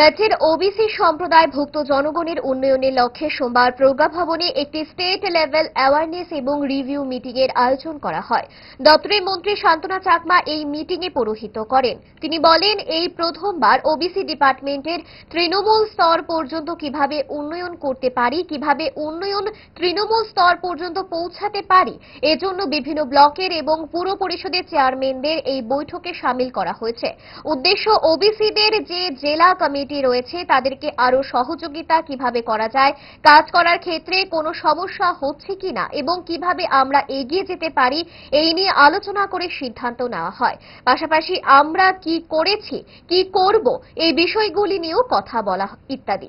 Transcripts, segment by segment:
রাজ্যের ওবিসি সম্প্রদায়ভুক্ত জনগণের উন্নয়নের লক্ষ্যে সোমবার প্রজ্ঞা ভবনে একটি স্টেট লেভেল অ্যাওয়ারনেস এবং রিভিউ মিটিং এর আয়োজন করা হয়। দপ্তরের মন্ত্রী শান্তনা চাকমা এই মিটিং এ পৌরোহিত্য করেন। তিনি বলেন, এই প্রথমবার ওবিসি ডিপার্টমেন্টের তৃণমূল স্তর পর্যন্ত কীভাবে উন্নয়ন করতে পারি, কীভাবে উন্নয়ন তৃণমূল স্তর পর্যন্ত পৌঁছাতে পারি, এজন্য বিভিন্ন ব্লকের এবং পুর পরিষদের চেয়ারম্যানদের এই বৈঠকে সামিল করা হয়েছে। উদ্দেশ্য ওবিসিদের যে জেলা কমিটি রয়েছে, তাদেরকে আরও সহযোগিতা কীভাবে করা যায়, কাজ করার ক্ষেত্রে কোনো সমস্যা হচ্ছে কিনা এবং কীভাবে আমরা এগিয়ে যেতে পারি, এই নিয়ে আলোচনা করে সিদ্ধান্ত নেওয়া হয়। পাশাপাশি আমরা কি করেছি, কি করব, এই বিষয়গুলি নিয়েও কথা বলা ইত্যাদি।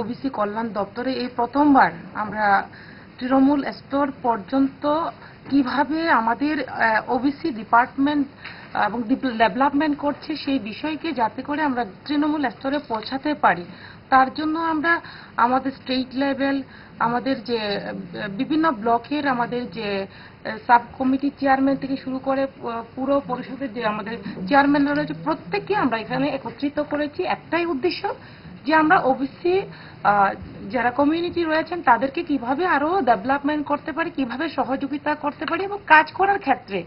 ওবিসি কল্যাণ দপ্তরে এই প্রথমবার আমরা তৃণমূল স্তর পর্যন্ত কীভাবে আমাদের ওবিসি ডিপার্টমেন্ট এবং ডেভেলপমেন্ট করছে সেই বিষয়কে যাতে করে আমরা তৃণমূল স্তরে পৌঁছাতে পারি। তার জন্য আমরা আমাদের স্টেট লেভেল আমাদের যে, বিভিন্ন ব্লকের আমাদের যে সাব কমিটি চেয়ারম্যান থেকে শুরু করে পুরো পরিষদের যে আমাদের চেয়ারম্যানরা রয়েছে, প্রত্যেককে আমরা এখানে একত্রিত করেছি। একটাই উদ্দেশ্য যে আমরা ওবিসি যারা কমিউনিটি রয়েছেন, তাদেরকে কীভাবে আরও ডেভেলপমেন্ট করতে পারি, কীভাবে সহযোগিতা করতে পারি এবং কাজ করার ক্ষেত্রে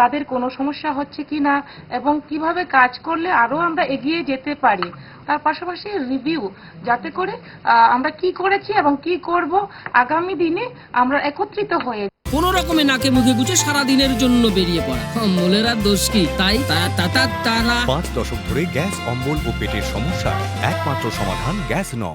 তাদের কোনো সমস্যা হচ্ছে কি না এবং কীভাবে কাজ করলে আরও আমরা এগিয়ে যেতে পারি। তার পাশাপাশি রিভিউ যাতে করে আমরা কি করেছি এবং কি করব আগামী দিনে আমরা একত্রিত হয়ে কোন রকমে নাকে মুখে গুছে সারা দিনের জন্য বেরিয়ে পড়া। অম্বলের আর দোষ কি? তাই তারা পাঁচ দশক ধরে গ্যাস অম্বল ও পেটের সমস্যা একমাত্র সমাধান গ্যাস নল